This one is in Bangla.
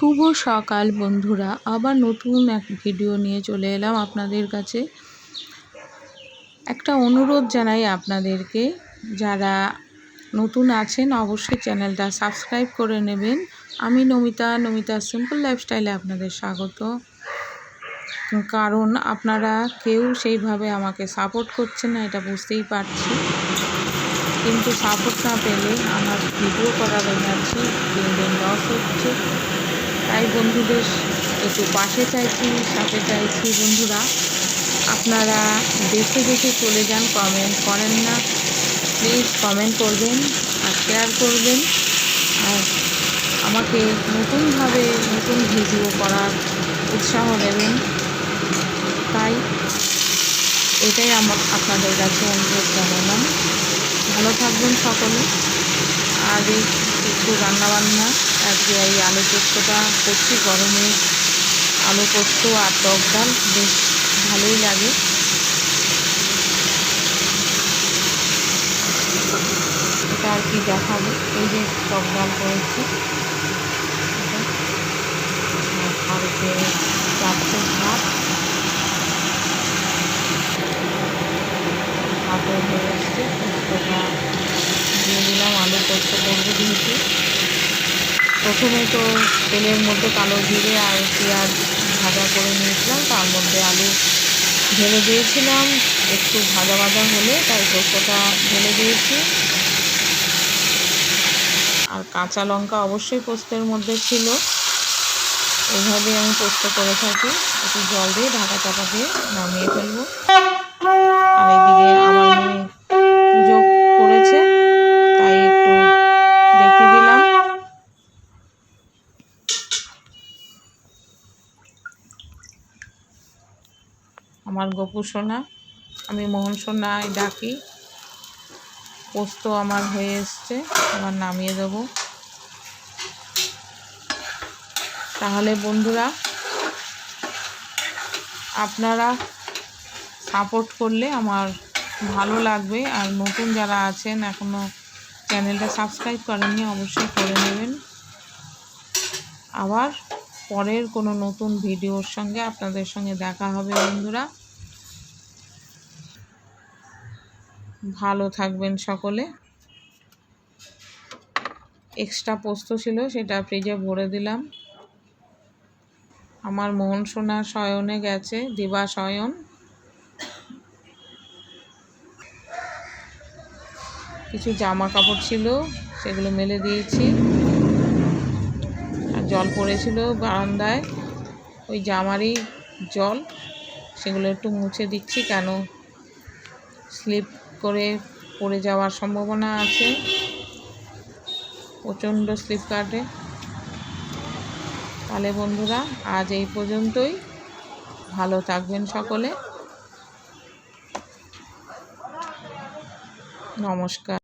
শুভ সকাল বন্ধুরা। আবার নতুন এক ভিডিও নিয়ে চলে এলাম আপনাদের কাছে। একটা অনুরোধ জানাই আপনাদেরকে। যারা নতুন আছেন, অবশ্যই চ্যানেলটা সাবস্ক্রাইব করে নেবেন। আমি নমিতা নমিতা সিম্পল লাইফস্টাইলে আপনাদের স্বাগত। কারণ আপনারা কেউ সেইভাবে আমাকে সাপোর্ট করছেন না, এটা বুঝতেই পারছি। কিন্তু সাপোর্ট না পেলে আমার ভিডিও করার এনার্জি দিন দিন লস হচ্ছে। তাই বন্ধুদের একটু পাশে চাইছি, সাথে চাইছি বন্ধুরা। আপনারা দেখে দেখে চলে যান কমেন্ট করেন না। প্লিজ কমেন্ট করবেন আর শেয়ার করবেন। আর আমাকে নতুনভাবে নতুন ভিডিও করার উৎসাহ দেবেন। তাই এটাই আমার আপনাদের কাছে অনুরোধ জানালাম। ভালো থাকবেন সকলে। আর একটু রান্নাবান্না আজকে এই আলু পোস্তটা করছি গরমে। আলু পোস্ত আর টক ডাল, বেশ ভালোই লাগে। এটা আর কি দেখাবো, এই যে টক ডাল করেছি। আর চারটে ভাত। ভাতও হয়ে এসছে পোস্তটা দিয়ে দিলাম, আলু পোস্ত করব যেহেতু। প্রথমে তো তেলের মধ্যে কালো জিরে আর পেঁয়াজ ভাজা করে নিয়েছিলাম, তার মধ্যে আলু ঢেলে দিয়েছিলাম। একটু ভাজা ভাজা হলে তাই পোস্তটা ঢেলে দিয়েছি। আর কাঁচা লঙ্কা অবশ্যই পোস্তের মধ্যে ছিল। এইভাবেই আমি পোস্ত করে থাকি। একটু জল দিয়ে ঢাকা চাপা দিয়ে নামিয়ে ফেলব। আর এদিকে আমার মেয়ে পুজো করেছে তাই একটু দেখে দিলাম আমার গোপু সোনা, আমি মোহন সোনায় ডাকি। পোস্ত আমার হয়ে এসছে আবার নামিয়ে দেবো। তাহলে বন্ধুরা, আপনারা সাপোর্ট করলে আমার ভালো লাগবে, আর নতুন যারা আছেন এখনও চ্যানেলটা সাবস্ক্রাইব করেননি, অবশ্যই করে নেবেন। আবার পরের কোনো নতুন ভিডিওর সঙ্গে আপনাদের সঙ্গে দেখা হবে, বন্ধুরা। ভালো থাকবেন সকলে। এক্সট্রা পোস্ত ছিল, সেটা ফ্রিজে ভরে দিলাম। আমার মোহন সোনা শয়নে গেছে, দিবা শয়ন। কিছু জামা কাপড় ছিল, সেগুলো মেলে দিয়েছি। আর জল পড়েছিল বারান্দায়, ওই জামারই জল, সেগুলো একটু মুছে দিচ্ছি কেন? স্লিপ করে পড়ে যাওয়ার সম্ভাবনা আছে। প্রচণ্ড স্লিপ কাটে। তাহলে বন্ধুরা, আজ এই পর্যন্তই। ভালো থাকবেন সকলে। নমস্কার।